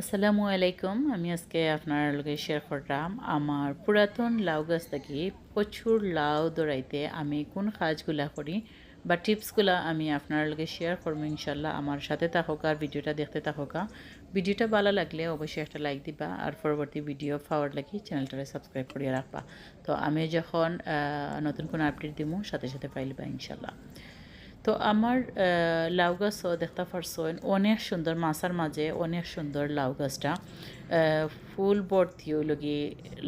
আসসালামু আলাইকুম। আমি আজকে আপনার লগে শেয়ার করলাম আমার পুরাতন লাউ গাছ থেকে প্রচুর লাউ দৌড়াইতে আমি কোন কাজগুলা করি বা টিপসগুলা আমি আপনার লগে শেয়ার করব ইনশাল্লাহ। আমার সাথে থাকুক আর ভিডিওটা দেখতে থাকুক। ভিডিওটা ভালো লাগলে অবশ্যই একটা লাইক দিবা আর পরবর্তী ভিডিও পাওয়ার লাগি চ্যানেলটারে সাবস্ক্রাইব করিয়ে রাখবা। তো আমি যখন নতুন কোনো আপডেট দিব সাথে সাথে পাইলবা ইনশাল্লাহ। তো আমার লাউ গাছও দেখতে পারছেন অনেক সুন্দর মাছার মাঝে অনেক সুন্দর লাউ গাছটা। ফুল ভর্তি লগি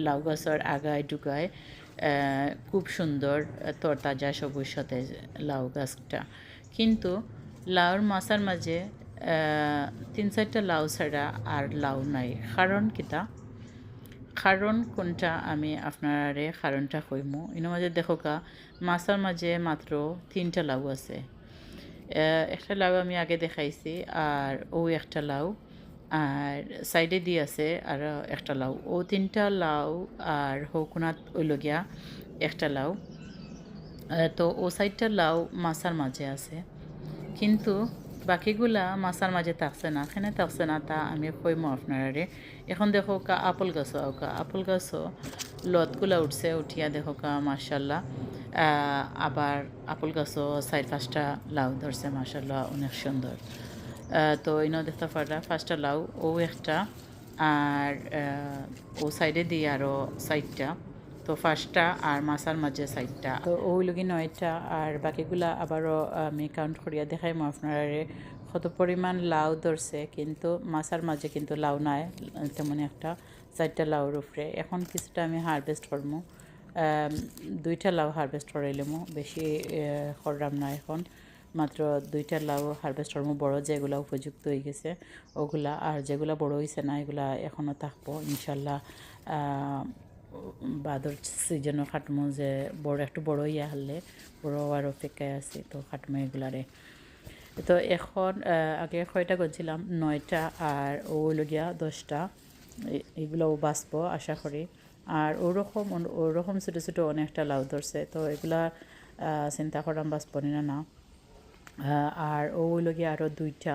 লাউ গাছের আগায় ডুগায় খুব সুন্দর তরতাজা সবুজ সতেজ লাউ গাছটা। কিন্তু লাউর মাছার মাঝে তিন চারটা লাউ ছাড়া আর লাউ নাই। কারণ কিতা? কারণ কোনটা আমি আপনারে কারণটা কইমু? এর মাঝে দেখো কা মাছার মাঝে মাত্র তিনটা লাউ আছে। একটা লাউ আমি আগে দেখাইছি, আর ও একটা লাউ, আর সাইডে দিয়ে আছে আর একটা লাউ। ও তিনটা লাউ আর হৌকুনাত ওইলগিয়া একটা লাউ। তো ও সাইডটা লাউ মাছার মাঝে আছে। কিন্তু বাকিগুলা মাছার মাঝে থাকছে না এখানে থাকছে না তা আমি কইমো আপনারে এখন দেখো কা আপল গাছও আউকা আপল গাছও লতগুলা উঠছে, উঠিয়া দেখো কা মার্শাল্লাহ আবার আপল গাছও চার পাঁচটা লাউ ধরছে মার্শাল্লাহ অনেক সুন্দর তো ইনো দেখতে পারলা পাঁচটা লাউ ও একটা আর ও সাইডে দিয়ে আরও সাইডটা তো ফার্স্টটা আর মাছার মাঝে সাইডটা। তো ওইলগি নয়টা, আর বাকিগুলা আবারও আমি কাউন্ট করিয়া দেখাই মই আপনারে কত পরিমাণ লাউ ধরছে, কিন্তু মাছার মাঝে কিন্তু লাউ নাই, তেমন একটা চারটা লাউর উপরে। এখন কিছুটা আমি হারভেস্ট করব দুইটা লাউ হারভেস্ট করাইলামো বেশি করলাম না এখন। মাত্র দুইটা লাউ হারভেস্ট করব বড় যেগুলা উপযুক্ত হয়ে গেছে, ওগুলা। আর যেগুলা বড় হয়েছে না, এগুলা এখনও থাকব, ইনশাল্লাহ। বাদর সিজনও খাটমো যে বড় একটু বড় ইয়া হলে, বড় হওয়ার অপেক্ষায় আছে, তো খাটমো এগুলারে তো এখন আগে কয়টা করছিলাম নয়টা আর ওগুলোগিয়া দশটা এগুলোও বাঁচবো আশা করি। আর ওরকম ওরকম ছোটো ছোটো অনেকটা লাউ ধরছে তো এগুলা চিন্তা করলাম বাঁচবো না না আর ওগুলোগিয়া আরও দুইটা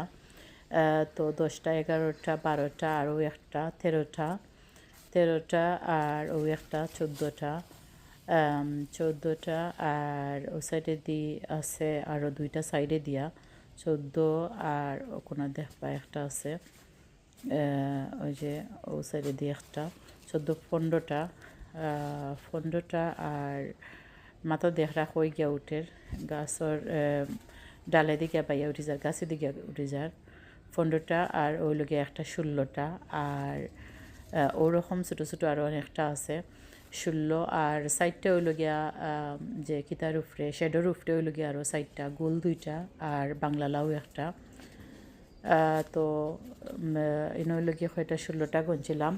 তো দশটা এগারোটা বারোটা আরও একটা তেরোটা তেরোটা আর ওই একটা চোদ্দোটা। চোদ্দোটা আর ও সাইডে দি আছে আরও দুইটা সাইডে দিয়া। চোদ্দ আর কোনো দেখবা একটা আছে। ওই যে ও সাইডে দিয়ে একটা। চোদ্দ পনেরোটা। পনেরোটা আর মাথা দেখরা হয়ে গিয়া উঠের? গাছর ডালে দিকে পাইয়া উঠে যার, গাছে দিকে উঠে যার। পনেরোটা আর ওই লগে একটা ষোলোটা আর ওরকম ছোটো ছোটো আরও অনেকটা আছে। ষোলো আর সাইডটা হইল গিয়া যে কিতার উপরে শেডোর উপরে হইল গিয়া আরও সাইডটা, গোল দুইটা আর বাংলা লাউ একটা। তো ইনো হইল গিয়ে কয়টা ষোলোটা গুনছিলাম।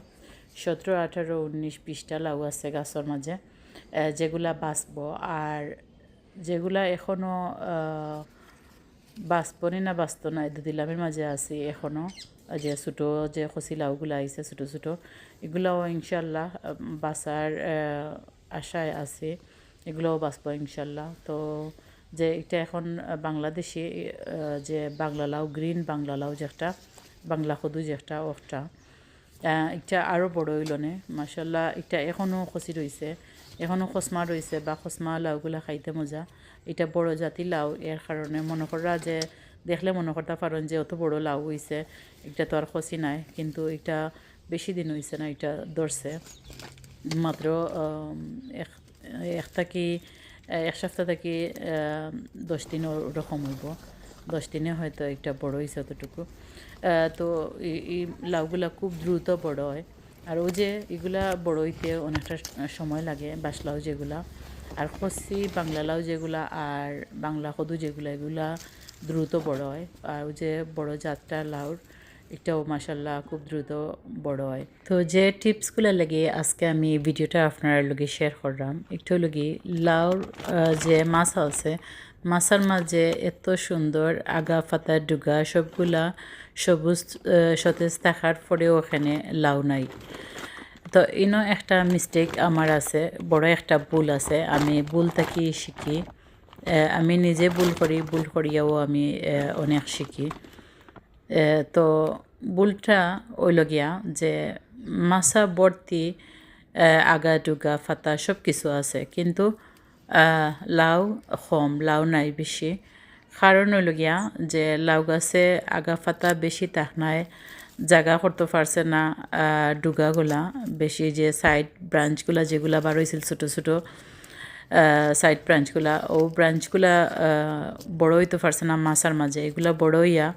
সতেরো, আঠারো, উনিশ, বিশটা লাউ আছে গাছের মাঝে যেগুলা বাঁচবো আর যেগুলা এখনও বাঁচবনি না বাঁচত না, এই দিলামের মাঝে আছি এখনও যে ছোটো যে খসি লাউগুলো আইছে, ছোটো ছোটো, এগুলাও ইনশাল্লাহ বাসার আশায় আছে, এগুলোও বাঁচবো ইনশাল্লাহ তো যে এটা এখন বাংলাদেশি যে বাংলা লাউ, গ্রিন বাংলা লাউ যেটা বাংলা সদু যেটা ওটা এটা আরও বড় হইল নে। মাসাল্লাহ এটা এখনও খসি রয়েছে এখনও খসমা রয়েছে বা খসমা লাউগুলা খাইতে মজা। এটা বড় জাতি লাউ, এর কারণে মনে করা যে দেখলে মনে করতে পারেন যে অত বড় লাউ হইছে, এটা তো আর খসি নাই, কিন্তু এটা বেশি দিন হইছে না, এটা ধরছে। মাত্র এক এক থাকি, এক সপ্তাহ থাকি দশ দিন ওরকম হইব। দশ দিনে হয়তো একটা বড় হয়েছে অতটুকু। তো এই লাউগুলা খুব দ্রুত বড় হয়। আর ও যে এগুলা বড় হইতে অনেকটা সময় লাগে বাস লাউ যেগুলা। আর খসি বাংলা লাউ যেগুলা আর বাংলা কদু যেগুলা, এগুলা দ্রুত বড় হয়। আর যে বড় জাতটা লাউর এটাও মাসাল্লাহ খুব দ্রুত বড় হয়। তো যে টিপসগুলো লাগে আজকে আমি ভিডিওটা আপনার লগে শেয়ার করলাম। একটু লগে লাউর যে মাছ আছে, মাছার মাঝে এত সুন্দর আগা ফাতা ডুগা সবগুলা সবুজ সতেজ থাকার পরেও ওখানে লাউ নাই। তো ইনো একটা মিস্টেক আমার আছে, বড় একটা ভুল আছে, আমি ভুল থাকি শিখি? আমি নিজে ভুল করি, ভুল করিয়াও আমি অনেক শিখি। তো বুলটা ওইল গিয়া যে মাছা ভর্তি আগা ডুগা ফাতা সব কিছু আছে। কিন্তু লাউ কম, লাউ নাই বেশি। কারণ হইল গিয়া যে লাউ গাছে আগা ফাতা বেশি তাক নাই, জাগা করতে পারছে না ডুগাগুলা বেশি যে সাইড ব্রাঞ্চগুলা যেগুলা বার হয়েছিল ছোটো ছোটো সাইড ব্রাঞ্চগুলা ও ব্রাঞ্চগুলা বড় হইতে পারছে না মাছার মাঝে। এগুলা বড় হইয়া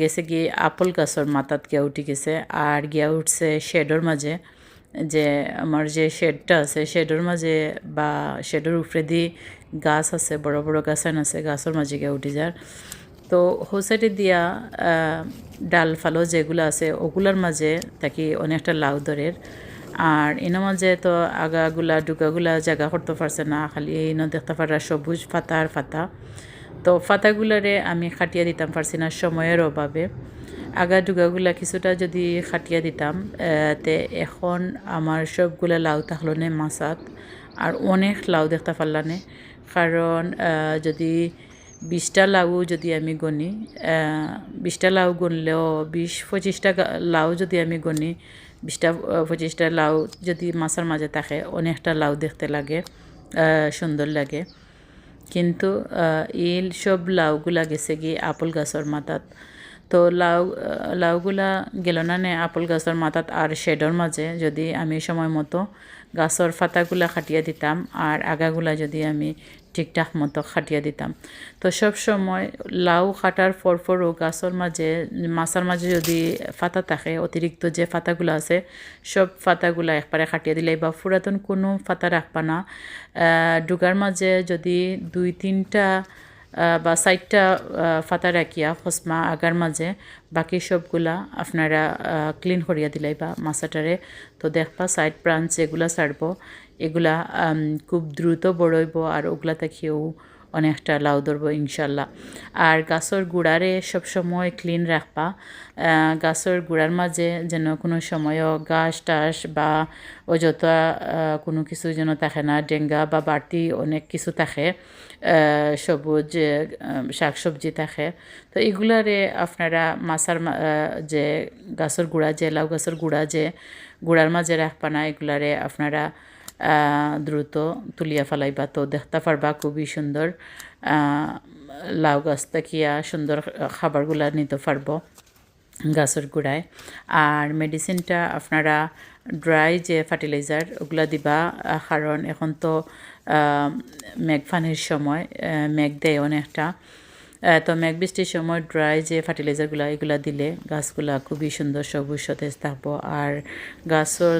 গেছে কি আপল গাছের মাথাত গিয়া উঠে গেছে, আর গিয়া উঠছে শেডর মাঝে। যে আমার যে শেডটা আছে, শেডর মাঝে বা শেডের উপরে দিয়ে গাছ আছে, বড় বড় গাছান আছে, গাছের মাঝে গিয়া উঠে যার। তো হোসাইডে দিয়া ডাল ফালো যেগুলো আছে, ওগুলার মাঝে তাকে অনেকটা লাউ দরের আর এর মাঝে তো আগাগুলা, ডুগাগুলা জায়গা করতে পারছে না, খালি এই দেখতে পারা সবুজ পাতা আর পাতা। তো পাতাগুলারে আমি খাটিয়া দিতাম পারছি না সময়ের অভাবে। আগা ডুগাগুলা কিছুটা যদি খাটিয়া দিতাম তে এখন আমার সবগুলা লাউ থাকলনে মাছাত আর অনেক লাউ দেখতে পারলানে। কারণ যদি বিশটা লাউ যদি আমি গনি বিশটা লাউ গনলেও বিশ পঁচিশটা লাউ যদি আমি গনি বিশটা পঁচিশটা লাউ যদি মাছের মাঝে থাকে, অনেকটা লাউ দেখতে লাগে সুন্দর লাগে। কিন্তু এই সব লাউগুলা গেছে গিয়ে আপল গাছের মাথাত। তো লাউ লাউগুলা গেল না নে আপল গাছের মাথাত আর শেডর মাঝে যদি আমি সময় মতো গাছের ফাতাগুলা খাটিয়ে দিতাম, আর আগাগুলা যদি আমি ঠিকঠাক মতো খাটিয়ে দিতাম। তো সব সময় লাউ কাটার পর পরও গাছের মাঝে মাছার মাঝে যদি ফাতা থাকে অতিরিক্ত যে ফাতাগুলো আছে সব ফাতাগুলা একবারে খাটিয়ে দিলে। বা পুরাতন কোনো ফাতা রাখবা না। ডুগার মাঝে যদি দুই তিনটা বা আহ, ফাতা রাখিয়া খসমা আগার মাঝে বাকি সবগুলা আপনারা ক্লিন করিয়া দিলাই বা মাছাটারে তো দেখবা সাইড ব্রাঞ্চ যেগুলা ছাড়ব এগুলা খুব দ্রুত বড়ইব আর ওগুলা থেকেও অনেকটা লাউ ধরবো, ইনশাল্লাহ। আর গাছের গুড়ারে সবসময় ক্লিন রাখবা। গাছের গুড়ার মাঝে যেন কোনো সময়ও গাছ টাস বা অযথা কোনো কিছু যেন থাকে না, ডেঙ্গা বা বাড়তি অনেক কিছু থাকে সবুজ শাক সবজি থাকে। তো এগুলারে আপনারা মাছার যে গাছের গুড়া, যে লাউ গাছের গুড়া যে গুড়ার মাঝে রাখবা না, এগুলারে আপনারা দ্রুত তুলিয়া ফেলাইবা। তো দেখতে পারবা খুবই সুন্দর লাউ গাছ থাকিয়া সুন্দর খাবারগুলা নিতে পারব গাছের গুঁড়ায়। আর মেডিসিনটা আপনারা ড্রাই যে ফার্টিলাইজার ওগুলা দিবা কারণ এখন তো মেঘ ফানির সময় মেঘ দেয় অনেকটা তো মেঘ সময় ড্রাই যে ফার্টিলাইজারগুলো, এগুলো দিলে গাছগুলা খুবই সুন্দর সবুজ সতেজ থাকব। আর গাছর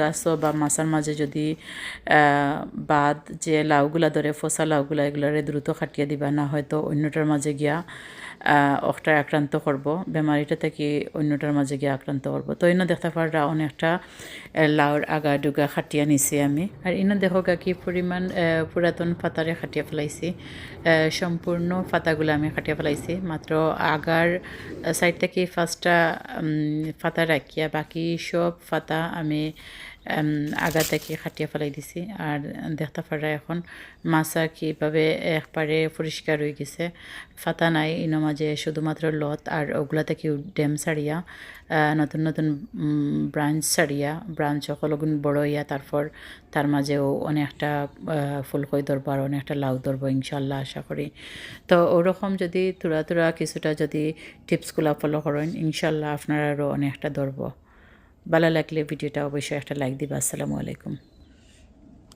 গাছও বা মাছার মাঝে যদি বাদ যে লাউগুলা ধরে, ফসা লাউগুলা, এগুলোরে দ্রুত খাটিয়ে দিবা, না হয়তো অন্যটার মাঝে গিয়া অকটা আক্রান্ত করব, বেমারিটা থেকে অন্যটার মাঝে গিয়ে আক্রান্ত করব। তো ইনো দেখতে পারা অনেকটা লাউর আগা ডুগা খাটিয়া নিছি আমি। আর ইনো দেখো কি পরিমাণ পুরাতন পাতারে খাটিয়া ফেলাইছি। সম্পূর্ণ পাতাগুলো আমি খাটিয়া ফেলাইছি। মাত্র আগার সাইড থেকে ফার্স্টটা পাতা রাখিয়া বাকি সব পাতা আমি উম, আগা থেকে খাটিয়া ফেলাই দিছি। আর দেখতে পারা এখন মাছা কীভাবে একবারে পরিষ্কার হয়ে গেছে। ফাতা নাই ইনো মাঝে শুধুমাত্র লত আর ওগুলা থেকে ড্যাম আহ, নতুন নতুন ব্রাঞ্চ সারিয়া ব্রাঞ্চ সকলগুণ বড় হইয়া তারপর তার মাঝেও অনেকটা ফুলকই ধরবো আর অনেকটা লাউ ধরবো ইনশাল্লাহ আশা করি। তো ওরকম যদি তুরা তুরা কিছুটা যদি টিপসগুলো ফলো করেন ইনশাল্লাহ আপনারা আরও অনেকটা ধরবো। ভালো লাগলে ভিডিওটা অবশ্যই একটা লাইক দিবা। আসসালামু আলাইকুম।